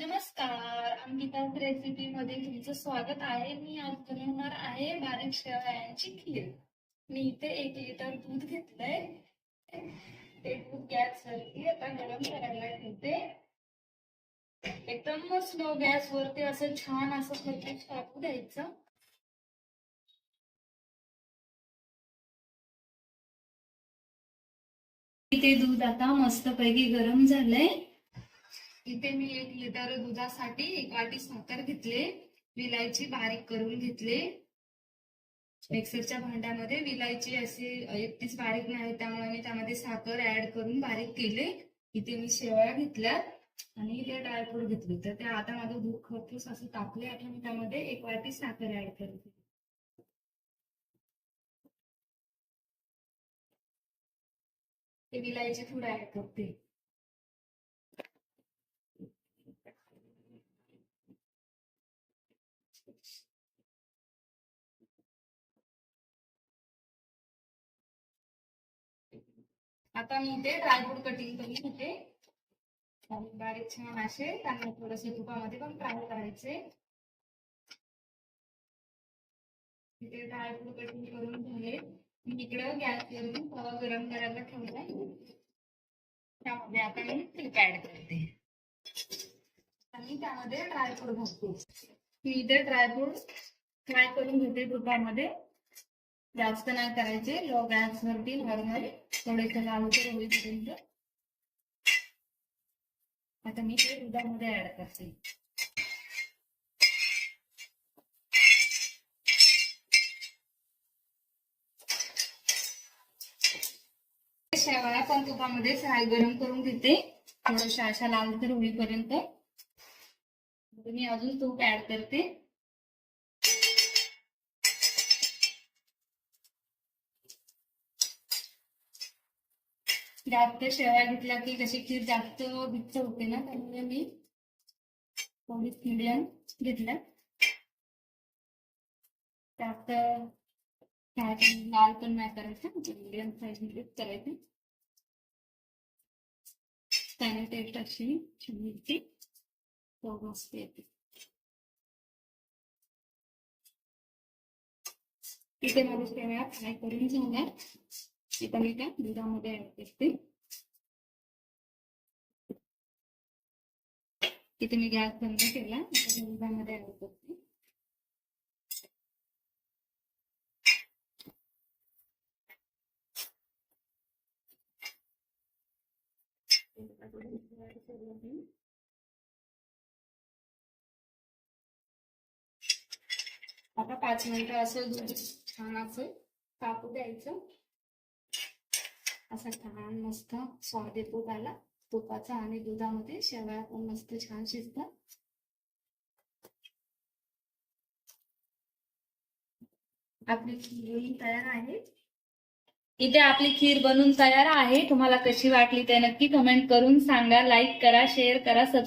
नमस्कार अंकिताज रेसिपी मध्ये तुमचं स्वागत आहे. मी आज बनवणार आहे बारीक शेवयांची खीर. मी इथे एक लिटर दूध घेतलंय. ते दूध गॅस वरती आता गरम करायला ठेवते. एकदम स्लो गॅस वरती असं छान असं खरपूस टाकू द्यायचं. ते दूध आता मस्तपैकी गरम झालंय. इथे मी एक लिटर दुधासाठी एक वाटी साखर घेतले. विलायची बारीक करून घेतले. मिक्सरच्या भांड्यामध्ये विलायची अशी एकटीच बारीक नाही त्यामुळे मी त्यामध्ये साखर ऍड करून बारीक केले. इथे मी शेवया घेतल्या आणि इथे ड्रायफ्रूट घेतले. तर ते आता माझं दूध खरपूस असं टाकले आता मी त्यामध्ये एक वाटी साखर ऍड करते ते विलायची थोडं ऍड करते. आता मी इथे ड्रायफ्रूट कटिंग करून घेते. आणि बारीक छान असे त्यांना थोडेसे तुपामध्ये पण फ्राय करायचे. इथे ड्रायफ्रूट कटिंग करून झाले. मी इकडं गॅसवरून तवा गरम करायला ठेवलाय. त्यामध्ये आता मी तूप ऍड करते. आणि त्यामध्ये ड्रायफ्रूट घालते. मी इथे ड्रायफ्रूट फ्राय करून घेते तुपामध्ये. जास्त नाही करायचे. लो गॅस वरती नॉर्मल थोडेसे लाल होईपर्यंत आता मी ते दुधामध्ये ऍड करते. शेवाळा पण तुपामध्ये फ्राय गरम करून घेते. थोड्याशा अशा लाल तर होईपर्यंत मी अजून तूप ऍड करते. जास्त शेवया घेतल्या की कशी खीर जास्त भिच्च होते ना त्यामुळे मी थोडी मिडियम घेतल्या. जास्त लाल पण नाही करायचं म्हणजे मिडियम साईजमध्ये करायचं. त्याने टेस्ट अशी मिरची तो मस्त येते. इथे माझ्या शेवया फ्राय करून झाल्या इथं मी त्या दुधामध्ये ऍड करते इथे मी गॅस बंद केला आता दुधामध्ये ऍड करते आता पाच मिनिटं असं दूध छान असं तापू द्यायचं असा छान मस्त स्वाद तूप त्याला तुपाचा आणि दुधामध्ये शेवया पण मस्त छान शिजतात. आपली खीर तयार आहे. इथे आपली खीर बनून तयार आहे. तुम्हाला कशी वाटली ते नक्की कमेंट करून सांगा. लाईक करा शेअर करा सबस्क्राईब